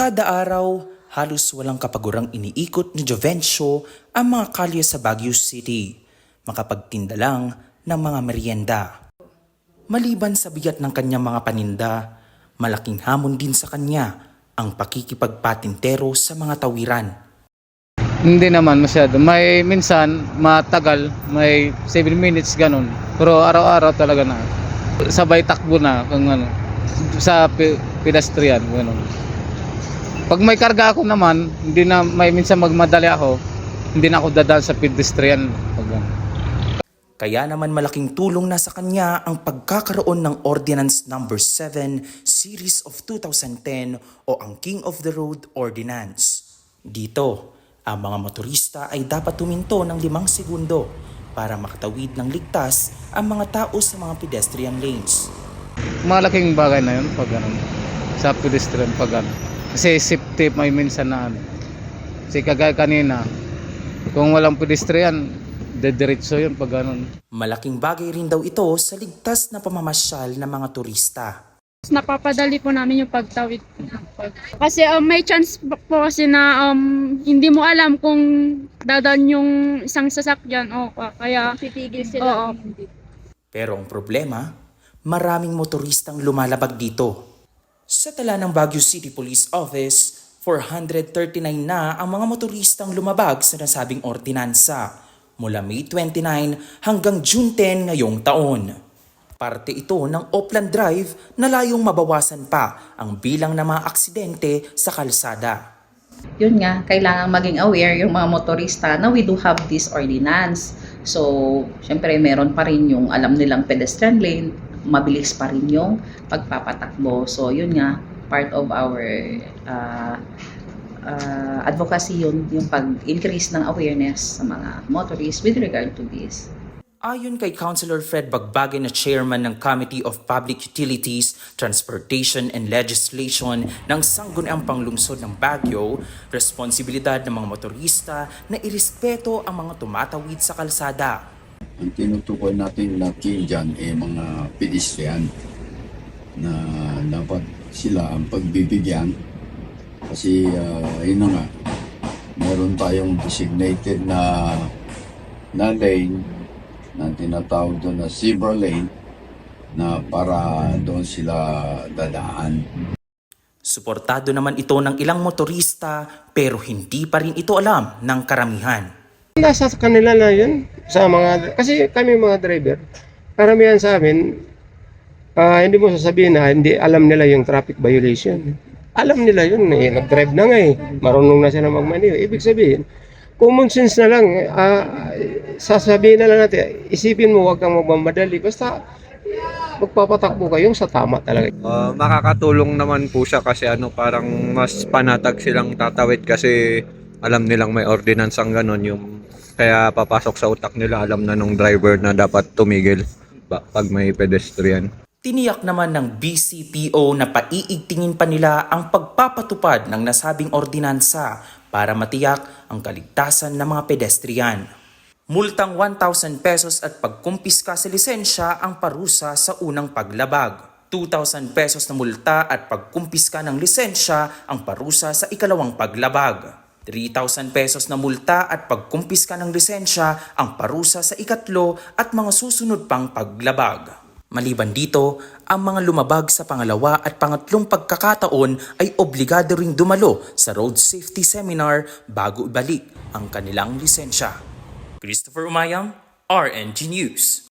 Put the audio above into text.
Kada araw, halos walang kapagurang iniikot ni Jovencio ang mga kalye sa Baguio City, makapagtinda lang ng mga merienda. Maliban sa bigat ng kanyang mga paninda, malaking hamon din sa kanya ang pakikipagpatintero sa mga tawiran. Hindi naman masyado. May minsan matagal, may 7 minutes ganun. Pero araw-araw talaga na. Sabay takbo na kung ano sa pe- pedestrian ganun. Pag may karga ako naman, hindi na may minsan magmadali ako, hindi na ako dadaan sa pedestrian pag. Kaya naman malaking tulong na sa kanya ang pagkakaroon ng Ordinance Number 7 Series of 2010 o ang King of the Road Ordinance. Dito, ang mga motorista ay dapat tuminto ng limang segundo para makatawid ng ligtas ang mga tao sa mga pedestrian lanes. Malaking bagay na yun pag ganun. Sa pedestrian pag ganun. Kasi safety may minsan na ano. Kasi kagaya kanina, kung walang pedestrian, dediretso yun pag ganun. Malaking bagay rin daw ito sa ligtas na pamamasyal ng mga turista. napapadali po namin yung pagtawid. Kasi um, may chance po kasi na um, hindi mo alam kung dadan yung isang sasakyan o kaya titigil sila. Oo. Pero ang problema, maraming motoristang lumalabag dito. Sa tala ng Baguio City Police Office, 439 na ang mga motoristang lumabag sa nasabing ordinansa mula May 29 hanggang June 10 ngayong taon. Parte ito ng Opland Drive na layong mabawasan pa ang bilang ng mga aksidente sa kalsada. yun nga, kailangan maging aware yung mga motorista na we do have this ordinance. So, syempre meron pa rin yung alam nilang pedestrian lane, mabilis pa rin yung pagpapatakbo. So, yun nga, part of our uh, uh, advocacy yun, yung pag-increase ng awareness sa mga motorists with regard to this. Ayon kay Councilor Fred Bagbagay na chairman ng Committee of Public Utilities, Transportation and Legislation ng Sangguniang Panglungsod ng Baguio, responsibilidad ng mga motorista na irespeto ang mga tumatawid sa kalsada. Ang tinutukoy natin na king dyan ay mga pedestrian na dapat sila ang pagbibigyan kasi uh, yun na nga meron tayong designated na na lane na tinatawag doon na zebra lane na para doon sila dadaan. Suportado naman ito ng ilang motorista pero hindi pa rin ito alam ng karamihan. Nasa kanila na yun. Sa mga, kasi kami mga driver, karamihan sa amin, ah, hindi mo sasabihin na hindi alam nila yung traffic violation. Alam nila yun eh. Nag-drive na nga eh. Marunong na sila magmaneho. Ibig sabihin, common sense na lang. ah, sasabihin na lang natin, isipin mo huwag kang magmamadali. Basta magpapatakbo kayong sa tama talaga. Ah, makakatulong naman po siya kasi ano parang mas panatag silang tatawid kasi alam nilang may ordinance ang ganun yung kaya papasok sa utak nila alam na nung driver na dapat tumigil pag may pedestrian. Tiniyak naman ng BCPO na paiigtingin pa nila ang pagpapatupad ng nasabing ordinansa para matiyak ang kaligtasan ng mga pedestrian. Multang 1,000 pesos at pagkumpiska sa lisensya ang parusa sa unang paglabag. 2,000 pesos na multa at pagkumpiska ng lisensya ang parusa sa ikalawang paglabag. 3,000 pesos na multa at pagkumpiska ng lisensya ang parusa sa ikatlo at mga susunod pang paglabag. Maliban dito, ang mga lumabag sa pangalawa at pangatlong pagkakataon ay obligado ring dumalo sa road safety seminar bago ibalik ang kanilang lisensya. Christopher Umayam, RNG News.